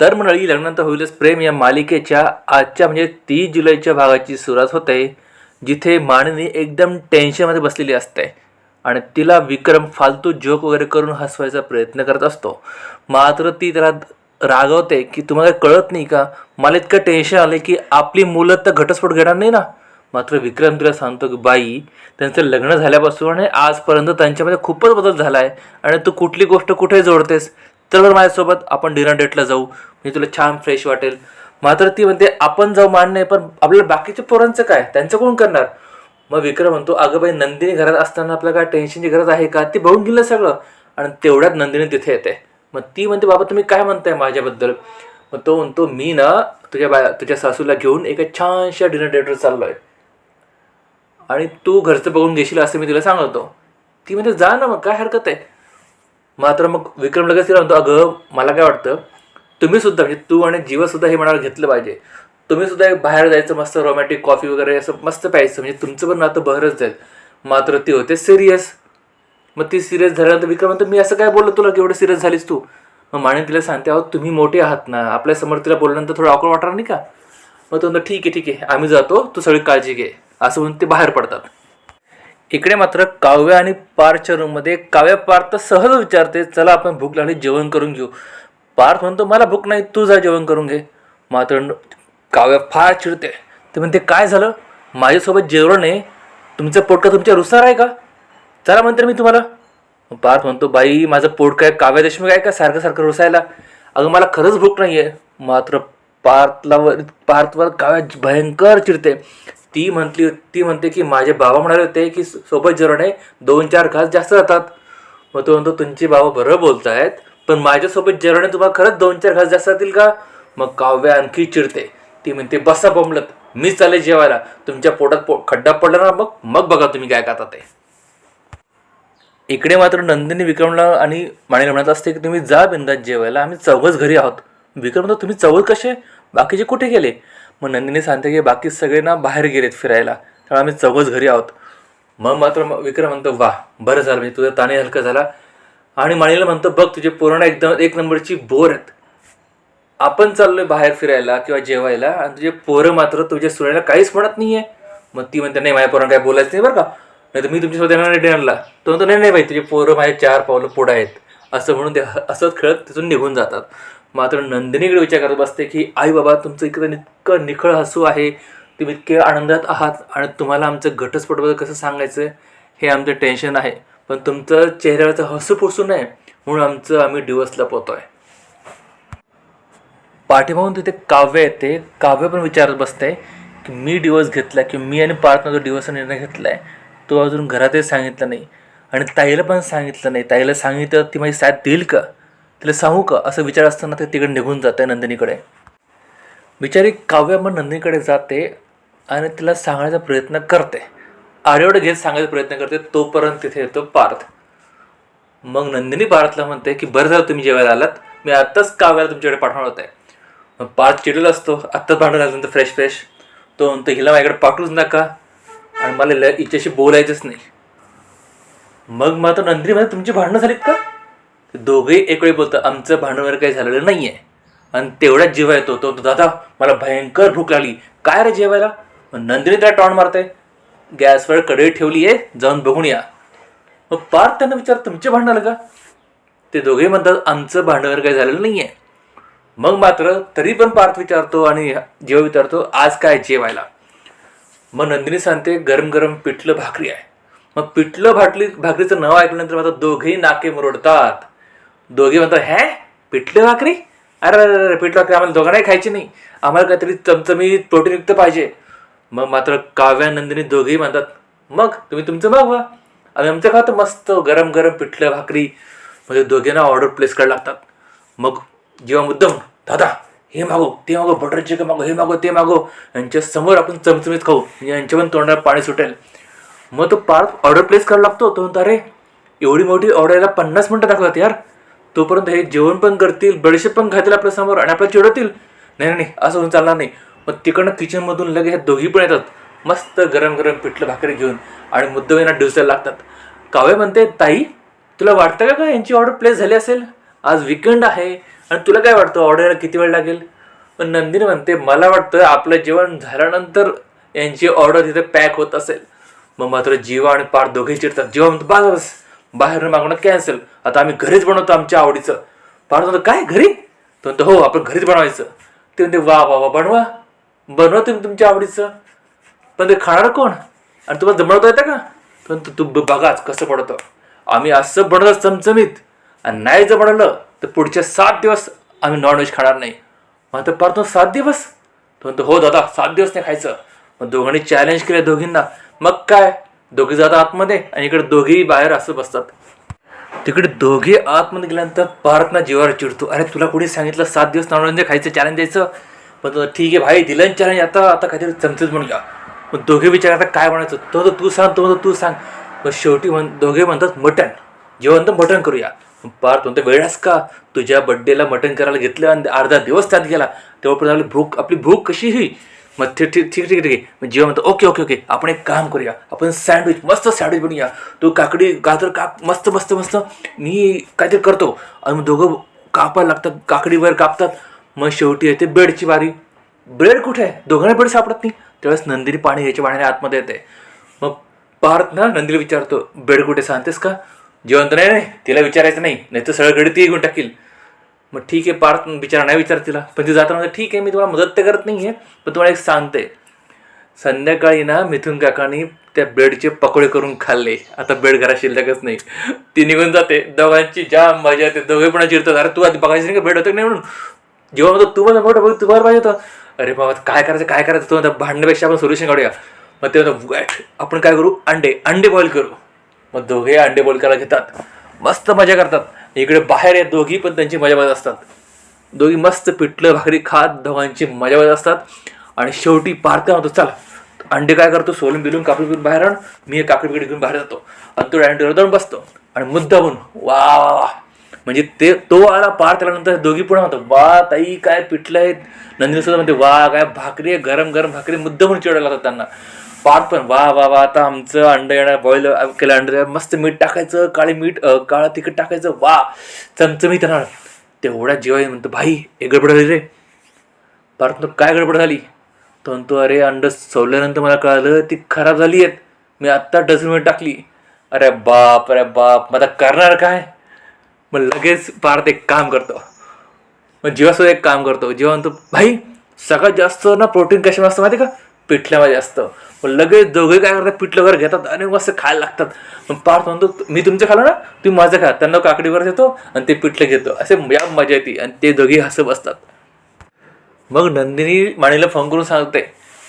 तर मंडळी लग्नानंतर होईलच प्रेम या मालिकेच्या आजच्या म्हणजे तीस जुलैच्या भागाची सुरुवात होते जिथे माणिनी एकदम टेन्शनमध्ये बसलेली असते आणि तिला विक्रम फालतू जोक वगैरे करून हसवायचा प्रयत्न करत असतो. मात्र ती त्याला रागवते की तुम्हाला कळत नाही का? मला इतकं टेन्शन आलं की आपली मुलं तर घटस्फोट घेणार नाही ना? मात्र विक्रम तिला सांगतो की बाई त्यांचं लग्न झाल्यापासून आणि आजपर्यंत त्यांच्यामध्ये खूपच बदल झाला आहे आणि तू कुठली गोष्ट कुठे जोडतेस? तर बरं माझ्यासोबत आपण डिनर डेटला जाऊ. म्हणजे तुला छान फ्रेश वाटेल. मात्र ती म्हणते आपण जाऊ मान नाही पण आपल्याला बाकीच्या पोरांचं काय? त्यांचं कोण करणार? मग विक्रम म्हणतो अगं बाई नंदिनी घरात असताना आपल्याला काय टेन्शनची गरज आहे का? ती बघून गेलं सगळं. आणि तेवढ्यात नंदिनी तिथे येते. मग ती म्हणते बाबा तुम्ही काय म्हणताय माझ्याबद्दल? मग तो म्हणतो मी ना तुझ्या बा तुझ्या सासूला घेऊन एका छानशा डिनर डेटवर चाललो आहे आणि तू घरचं बघून घेशील असं मी तिला सांगतो. ती म्हणते जा ना मग काय हरकत आहे? मात्र मग विक्रम लगेच तिला म्हणतो अगं मला काय वाटतं तुम्ही सुद्धा म्हणजे तू आणि जीवसुद्धा हे मनाला घेतलं पाहिजे. तुम्ही सुद्धा एक बाहेर जायचं मस्त रोमॅटिक कॉफी वगैरे असं मस्त प्यायचं म्हणजे तुमचं पण नातं बहरच जाईल. मात्र ती होते सिरियस मग ती सिरियस झाल्यानंतर विक्रम म्हणतो मी असं काय बोललो तुला की एवढं सिरियस झालीस तू? मग माने तिला सांगते अहो तुम्ही मोठे आहात ना आपल्यासमोर तिला बोलल्यानंतर थोडं अवकळ वाटणार नाही का? मग तो म्हणतो ठीक आहे ठीक आहे आम्ही जातो तू सगळी काळजी घे. असं म्हणून ते बाहेर पडतात. इकडे मात्र काव्य आणि पार्थच्या रूममध्ये काव्य पार्थ सहज विचारते चला आपण भूक लागली जेवण करून घेऊ. पार्थ म्हणतो मला भूक नाही तू जा जेवण करून घे. मात्र काव्य फार चिडते. ते म्हणते काय झालं? माझ्यासोबत जेवण नाही. तुमचं पोटका तुमच्या रुसार आहे का? चला म्हणते मी तुम्हाला. पार्थ म्हणतो बाई माझं पोट काय काव्य देशमुख आहे का? सारखं सारखं रुसायला. अगं मला खरंच भूक नाही आहे मात्र पार्थला वर पार्थवर काव्य भयंकर चिडते. ती म्हटली ती म्हणते की माझे बाबा म्हणाले होते की सोबत जेवणे दोन चार घास जास्त जातात. मग तो म्हणतो तुमचे बाबा बरं बोलतायत पण माझ्यासोबत जेवणे तुम्हाला खरंच दोन चार घास जास्त जातील का? मग काव्य आणखी चिडते. ती म्हणते बसा बोंबलत मीच चालेल जेवायला. तुमच्या पोटात पो खड्डा पडला ना मग मग बघा तुम्ही काय खाता ते. इकडे मात्र नंदिनी विक्रमला आणि माणिला म्हणत असते की तुम्ही जा बिंदात जेवायला आम्ही चौघच घरी आहोत. विक्रम म्हणतो तुम्ही चौघ कसे? बाकीचे कुठे गेले? मग नंदिनी सांगते की बाकी सगळे ना बाहेर गेलेत फिरायला. त्यामुळे आम्ही चौघच घरी आहोत. मग मात्र मग विक्रम म्हणतो वा बरं झालं म्हणजे तुझा ताणे हलका झाला. आणि माणीला म्हणतो बघ तुझे पोरांना एकदम एक नंबरची बोर आहेत. आपण चाललोय बाहेर फिरायला किंवा जेवायला आणि तुझे पोरं मात्र तुझ्या सुनेला काहीच म्हणत नाहीये. मग ती म्हणते नाही माझ्या पोरांना काय बोलायचं नाही बरं का. नाही तर मी तुमच्यासोबत येणार नाही डिनरला. तो म्हणतो नाही नाही बाई तुझे पोरं माझे चार पावलं पुढं आहेत. असं म्हणून ते असंच खेळत तिथून निघून जातात. मात्र नंदिनीकडे विचार करत बसते की आई बाबा तुमचं इकडं इतकं निखळ हसू आहे. तुम्ही इतके आनंदात आहात आणि तुम्हाला आमचं घटस्फोटबद्दल कसं सांगायचं हे आमचं टेन्शन आहे. पण तुमचं चेहऱ्यावरचं हसू पुसू नये म्हणून आमचं आम्ही डिवोर्सला आहे पाठीमागून तिथे काव्य येते. काव्य पण विचारत बसते की मी डिवोर्स घेतला की मी आणि पार्थनं जो डिवोर्सचा निर्णय घेतला आहे तो अजून घरातही सांगितलं नाही आणि ताईला पण सांगितलं नाही. ताईला सांगितलं ती माझी साथ देईल का? तिला सांगू का? असं विचार असताना ते तिकडे निघून जाते नंदिनीकडे. बिचारी काव्य मग नंदिनीकडे जाते आणि तिला सांगण्याचा प्रयत्न करते. आरेवडे घेत सांगायचा प्रयत्न करते तोपर्यंत तिथे येतो पार्थ. मग नंदिनी पार्थला म्हणते की बरं झालं तुम्ही जेवायला आलात. मी आत्ताच काव्याला तुमच्याकडे पाठवणार होते. मग पार्थ चिडलेला असतो. आत्ताच भांडण आल्यानंतर फ्रेश फ्रेश तो म्हणतो हिला माझ्याकडे पाठवूच नका. आणि मला ल- हिच्याशी बोलायचंच नाही. मग मात्र नंदिनी म्हणजे तुमची भांडणं झालीत का? दोघेही एक वेळी बोलतात आमचं भांडण वगैरे काही झालेलं नाही आहे आणि तेवढ्याच जेव्हा येतो तो दादा मला भयंकर भूक लागली. काय रे जेवायला? मग नंदिनी त्याला टॉन मारते गॅसवर कढई ठेवली आहे जाऊन बघून या. मग पार्थ त्यांना विचार तुमचे भांडण आलं का? ते दोघेही म्हणतात आमचं भांडण काही झालेलं नाही आहे मग मात्र तरी पण पार्थ विचारतो आणि जेव्हा विचारतो आज काय जेवायला? मग नंदिनी सांगते गरम गरम पिठलं भाकरी आहे. मग पिठलं भाटली भाकरीचं नाव ऐकल्यानंतर मात्र दोघेही नाके मुरडतात. दोघे म्हणतात हॅ? पिठलं भाकरी? अरे अरे अरे पिठलं भाकरी आम्हाला दोघांनाही खायची नाही. आम्हाला काहीतरी चमचमीत प्रोटीनयुक्त पाहिजे. मग मात्र काव्यानंदिनी दोघेही म्हणतात मग तुम्ही तुमचं मागवा आम्ही आमचं खातो मस्त गरम गरम पिठलं भाकरी. म्हणजे दोघेंना ऑर्डर प्लेस करायला लागतात. मग जेव्हा मुद्दम दादा हे मागो ते मागो बटर चिकन मागो हे मागो ते मागो यांच्या समोर आपण चमचमीत खाऊ. म्हणजे यांच्या पण तोंडाला पाणी सुटेल. मग तो पार्क ऑर्डर प्लेस करायला लागतो. तो म्हणतो अरे एवढी मोठी ऑर्डर यायला पन्नास मिनटं दाखवतात यार. तोपर्यंत हे जेवण पण करतील बडीशेप पण खातील आपल्यासमोर आणि आपल्याला चिडवतील. नाही नाही नाही, असं होऊन चालणार नाही. मग तिकडनं किचनमधून लगेच ह्या दोघी पण येतात. मस्त गरम गरम पिठलं भाकरी घेऊन आणि मुद्दवेना यांना डिवसायला लागतात. काव्य म्हणते ताई तुला वाटतं का का यांची ऑर्डर प्लेस झाली असेल? आज विकेंड आहे आणि तुला काय वाटतं? ऑर्डरला किती वेळ लागेल? पण नंदिनी म्हणते मला वाटतं आपलं जेवण झाल्यानंतर यांची ऑर्डर तिथे पॅक होत असेल. मग मात्र जीवा आणि पार दोघे चिडतात. जीवा म्हणतो बस बाहेरून बाहेर कॅन्सल आता आम्ही घरीच बनवतो आमच्या आवडीचं. पाहतो काय घरी? तो म्हणतो हो आपण घरीच बनवायचं. ते म्हणते वा वा वा बनवा. बनवा तुम्ही तुमच्या आवडीचं. पण ते खाणार कोण? आणि तुम्हाला जमवता येतं का? पण तू ब- बघाच कसं पडतं आम्ही असं बनवलं चमचमीत. आणि नाही जर बनवलं तर पुढचे सात दिवस आम्ही नॉनव्हेज खाणार नाही. मग तर परतो सात दिवस. तो म्हणतो हो दादा सात दिवस नाही खायचं. मग दोघांनी चॅलेंज केलं दोघींना. मग काय? दोघे जातात आतमध्ये आणि इकडे दोघेही बाहेर असं बसतात. तिकडे दोघे आतमध्ये गेल्यानंतर भारतना जीवावर चिडतो. अरे तुला कुणी सांगितलं सात दिवस नॉनव्हेज खायचं चॅलेंज द्यायचं? पण ठीक आहे भाई दिलं चॅलेंज आता आता काहीतरी चमचेच घ्या. मग दोघे विचार आता काय म्हणायचं? तो तर तू सांग तो म्हणतो तू सांग. मग शेवटी म्हण दोघे म्हणतात मटण. जेवण तर मटण करूया. मग पार्थ म्हणतो वेळास का? तुझ्या बड्डेला मटण करायला घेतलं आणि अर्धा दिवस त्यात गेला. तेव्हापर्यंत आपली भूक आपली भूक कशी ही? मग ठीक ठीक ठीक ठीक ठीक. आहे मग जेव्हा म्हणतो ओके ओके ओके आपण एक काम करूया. आपण सँडविच मस्त सँडविच बनूया तू काकडी गाजर काप मस्त मस्त मस्त. मी काहीतरी करतो. आणि मग दोघं कापायला लागतात काकडीवर कापतात. मग शेवटी येते ब्रेडची बारी ब्रेड कुठे आहे? दोघांना ब्रेड सापडत नाही. त्यावेळेस नंदिनी पाणी घ्यायच्या पाण्याने आतमध्ये येते. मग पार्थ ना नंदिनी विचारतो ब्रेड कुठे सांगतेस का? जिवंत नाही नाही तिला विचारायचं नाही. नाही तर सगळीकडे ती घेऊन टाकील. मग ठीक आहे पार्थ बिचारा नाही विचार तिला. पण ती जाताना म्हणते, ठीक आहे मी तुम्हाला मदत तर करत नाही आहे पण तुम्हाला एक सांगते. संध्याकाळी ना मिथून काकांनी त्या ब्रेडचे पकोडे करून खाल्ले. आता ब्रेड घरा शिल्लकच नाही. ती निघून जाते. दोघांची ज्या मजा येते. दोघे पण चिरतात अरे तू आधी बघायची नाही का ब्रेड होतं नाही म्हणून? जेव्हा म्हणतो तू माझा मोठं बघ तुम्हाला पाहिजे होतं. अरे बाबा काय करायचं काय करायचं? तू आता भांडण्यापेक्षा आपण सोल्युशन काढूया. मग ते म्हणतो आपण काय करू? अंडे अंडे बॉईल करू. मग दोघे अंडे बॉईल करायला घेतात मस्त मजा करतात. इकडे बाहेर या दोघी पण त्यांची मजा असतात. दोघी मस्त पिठलं भाकरी खात दोघांची मजा असतात. आणि शेवटी पार्थ म्हणतो चला. अंडे काय करतो? सोलून बिलून काकडी बिलून बाहेर आण. मी एक काकडी बिकडी घेऊन बाहेर जातो. आणि तो डायनिंग जाऊन बसतो. आणि मुद्दा म्हणून वा वा वा. म्हणजे ते तो आला पार त्यानंतर दोघी पुढे म्हणतो वा ताई काय पिठलं आहेत? नंदिनी सुद्धा म्हणते वा काय भाकरी आहे गरम गरम भाकरी मुद्दा म्हणून चिडायला लागतात त्यांना. फार पण. वा वा वा. आता आमचं अंडं येणार बॉईल केलं अंडं मस्त मीठ टाकायचं काळे मीठ काळं तिखट टाकायचं. वा चमचमीत राहणार तेवढ्या जेव्हा म्हणतो भाई एक गडबड झाली रे. पार काय गडबड झाली? तो म्हणतो अरे अंडं सोलल्यानंतर मला कळालं ती खराब झाली आहेत. मी आत्ता डस्टबिन टाकली. अरे बाप अरे बाप. मग आता करणार काय? मग लगेच पार्थ एक काम करतो. मग जेव्हा एक काम करतो. जेव्हा म्हणतो भाई सगळ्यात जास्त ना प्रोटीन कशामध्ये असतं माहिती आहे का? पिठल्यामध्ये असतं पण लगेच दोघे काय करतात पिठलं वगैरे घेतात आणि मस्त खायला लागतात. मग पार्थ म्हणतो मी तुमचं खाल्लं ना तुम्ही माझं खा त्यांना काकडीवर देतो आणि ते पिठलं घेतो. असे या मजा येते आणि ते दोघे हसत बसतात. मग नंदिनी माणीला फोन करून सांगते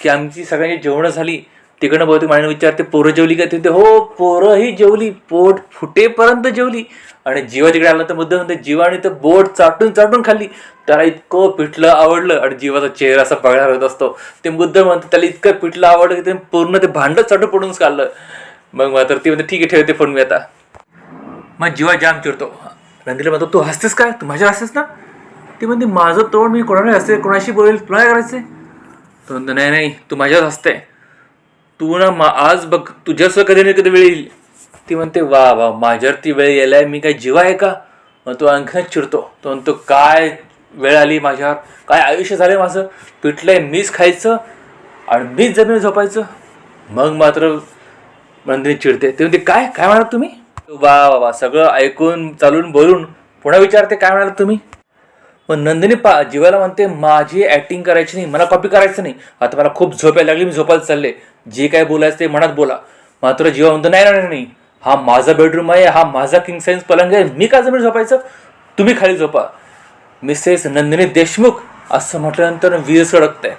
की आमची सगळ्यांची जेवणं झाली तिकडनं बहुतेक माणीने विचारते पोरं जेवली का? तिथे हो पोरं ही जेवली पोट फुटेपर्यंत जेवली. आणि जीवा तिकडे आला तर मुद्दा म्हणते जीवाने तर बोट चाटून चाटून खाल्ली. त्याला इतकं पिठलं आवडलं आणि जीवाचा चेहरा असा बघायला होत असतो. ते मुद्दा म्हणते त्याला इतकं पिठलं आवडलं की ते पूर्ण ते भांडं चाटून पडूनच खाल्लं. मग मात्र ती म्हणते ठीक आहे ठेवते फोन मी आता. मग जीवा जाम चिडतो. नंदीला म्हणतो तू हसतेस काय? तू माझ्या हसतेस ना? ती म्हणते माझं तोंड मी कोणाला हसते? कोणाशी बोलेल? तुला काय करायचं तो म्हणतो नाही नाही तू माझ्याच हसते. तू ना मा आज बघ तुझ्यासह कधी ना कधी वेळ येईल. ती म्हणते वा वा माझ्यावर ती वेळ यायलाय मी काय जीवा आहे का? मग तो आणखीनच चिडतो. तो म्हणतो काय वेळ आली माझ्यावर? काय आयुष्य झालं माझं? पिठलंय मीच खायचं आणि मीच जमीन झोपायचं? मग मात्र नंदिनी चिडते. ते म्हणते काय? काय म्हणाल तुम्ही? वा वा वा सगळं ऐकून चालून बोलून पुन्हा विचारते काय म्हणाल तुम्ही? मग नंदिनी पा जीवाला म्हणते माझी ॲक्टिंग करायची नाही मला कॉपी करायचं नाही. आता मला खूप झोप यायला लागली मी झोपायला चालले. जे काय बोलायचं ते मनात बोला. मात्र जीवा म्हणतो नाही नाही नाही. हा माझा बेडरूम आहे हा माझा किंग साईन्स पलंग आहे. मी का जमीन झोपायचं? तुम्ही खाली झोपा. मिसेस नंदिनी देशमुख असं म्हटल्यानंतर वीज सडकते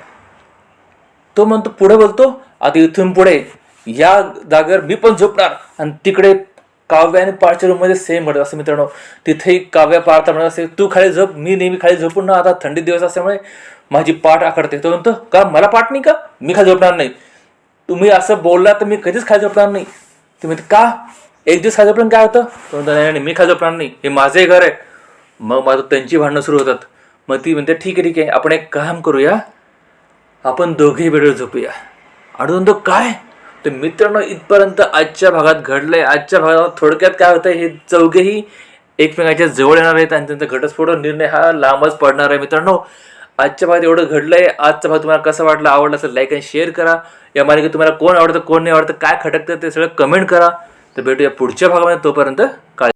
तो म्हणतो पुढे बोलतो? आता इथून पुढे. या जागेवर मी पण झोपणार. आणि तिकडे काव्य आणि पाळच्या रूममध्ये सेम घडत असं मित्रांनो. तिथेही काव्य पाळता म्हणत असे तू खाली झोप मी नेहमी खाली झोपून ना आता थंडी दिवस असल्यामुळे माझी पाठ आखडते. तो म्हणतो का? मला पाठ नाही का? मी खाली झोपणार नाही. तुम्ही असं बोलला तर मी कधीच खाली झोपणार नाही. तुम्ही का? एक दिवस खाली झोपलं काय होतं? तो म्हणतो नाही नाही मी खाली झोपणार नाही. हे माझंही घर आहे. मग माझं त्यांची भांडणं सुरू होतात. मग ती म्हणते ठीक आहे ठीक आहे. आपण एक काम करूया. आपण दोघेही बेडवर झोपूया. आणि तो काय? तर मित्रांनो इथपर्यंत आजच्या भागात घडलं आहे आजच्या भागात थोडक्यात काय होतं हे चौघेही एकमेकांच्या जवळ येणार आहेत आणि त्यांचा घटस्फोट निर्णय हा लांबच पडणार आहे मित्रांनो. आजच्या भागात एवढं घडलंय. आजचा भाग तुम्हाला कसं वाटलं आवडलं असेल लाईक आणि शेअर करा. या मालिकेत तुम्हाला कोण आवडतं कोण नाही आवडतं काय खटकतं ते सगळं कमेंट करा. तर भेटूया पुढच्या भागामध्ये. तोपर्यंत काय